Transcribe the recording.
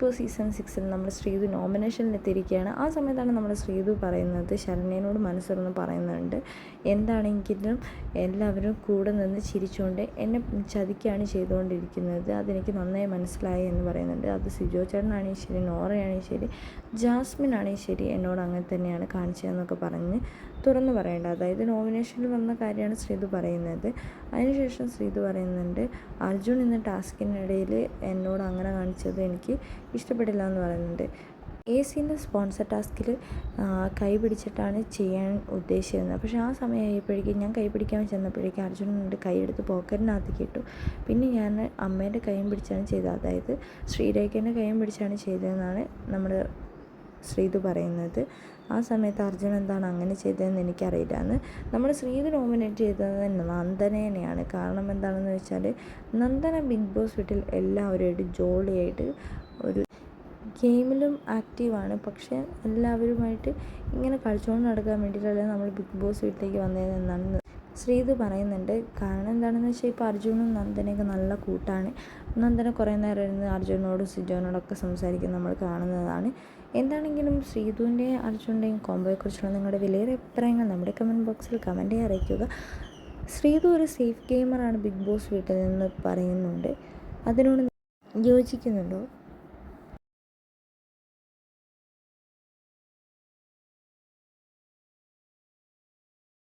Boss season സിക്സിൽ നമ്മൾ ശ്രീതു നോമിനേഷനിൽ എത്തിയിരിക്കുകയാണ് ആ സമയത്താണ് നമ്മൾ ശ്രീതു പറയുന്നത് ശരണ്യനോട് മനസ്സിലൊന്ന് പറയുന്നുണ്ട്. എന്താണെങ്കിലും എല്ലാവരും കൂടെ നിന്ന് ചിരിച്ചുകൊണ്ട് എന്നെ ചതിക്കുകയാണ് ചെയ്തുകൊണ്ടിരിക്കുന്നത്. അതെനിക്ക് നന്നായി മനസ്സിലായി എന്ന് പറയുന്നുണ്ട്. അത് സിജോ ചേട്ടനാണെങ്കിൽ ശരി നോറയാണെങ്കിൽ ശരി ജാസ്മിൻ ആണെങ്കിൽ ശരി എന്നോട് അങ്ങനെ തന്നെയാണ് കാണിച്ചതെന്നൊക്കെ പറഞ്ഞ് തുറന്നു പറയേണ്ട അതായത് നോമിനേഷനിൽ വന്ന കാര്യമാണ് ശ്രീതു പറയുന്നത്. അതിനുശേഷം ശ്രീതു പറയുന്നുണ്ട് അർജുൻ എന്ന ടാസ്കിനിടയിൽ എന്നോട് അങ്ങനെ കാണിച്ചത് എനിക്ക് ഇഷ്ടപ്പെട്ടില്ല എന്ന് പറയുന്നുണ്ട്. എ സിന്റെ സ്പോൺസർ ടാസ്കിൽ കൈ പിടിച്ചിട്ടാണ് ചെയ്യാൻ ഉദ്ദേശിച്ചിരുന്നത്. പക്ഷേ ആ സമയമായപ്പോഴേക്കും ഞാൻ കൈ പിടിക്കാൻ ചെന്നപ്പോഴേക്കും അർജുൻ എന്റെ കൈയെടുത്ത് പോക്കറ്റിനകത്ത് ഇട്ടു. പിന്നെ ഞാൻ അമ്മേന്റെ കൈയും പിടിച്ചാണ് ചെയ്തത്. അതായത് ശ്രീരേഖേന്റെ കൈയും പിടിച്ചാണ് ചെയ്തതെന്നാണ് നമ്മുടെ ശ്രീതു പറയുന്നത്. ആ സമയത്ത് അർജുൻ എന്താണ് അങ്ങനെ ചെയ്തതെന്ന് എനിക്കറിയില്ല. എന്ന് നമ്മൾ ശ്രീതു നോമിനേറ്റ് ചെയ്തത് നന്ദനേനെയാണ്. കാരണം എന്താണെന്ന് വെച്ചാൽ നന്ദന ബിഗ് ബോസ് വീട്ടിൽ എല്ലാവരുമായിട്ട് ജോളിയായിട്ട് ഒരു ഗെയിമിലും ആക്റ്റീവാണ്. പക്ഷേ എല്ലാവരുമായിട്ട് ഇങ്ങനെ കളിച്ചുകൊണ്ട് നടക്കാൻ വേണ്ടിയിട്ടല്ല നമ്മൾ ബിഗ് ബോസ് വീട്ടിലേക്ക് വന്നതെന്നാണ് ശ്രീത് പറയുന്നുണ്ട്. കാരണം എന്താണെന്ന് വെച്ചാൽ ഇപ്പോൾ അർജുനും നന്ദനയൊക്കെ നല്ല കൂട്ടാണ്. നന്ദന കുറേ നേരം ഇരുന്ന് അർജുനോടും സിജോനോടൊക്കെ സംസാരിക്കുന്നത് നമ്മൾ കാണുന്നതാണ്. എന്താണെങ്കിലും ശ്രീതുവിന്റെയും അർജുന്റെയും കോംബോയെക്കുറിച്ചുള്ള നിങ്ങളുടെ വിലയേറെ അഭിപ്രായങ്ങൾ നമ്മുടെ കമന്റ് ബോക്സിൽ കമന്റ് അറിയിക്കുക. ശ്രീതു ഒരു സേഫ് ഗെയിമറാണ് ബിഗ് ബോസ് വീട്ടിൽ നിന്ന് പറയുന്നുണ്ട്. അതിനോട് യോജിക്കുന്നുണ്ടോ?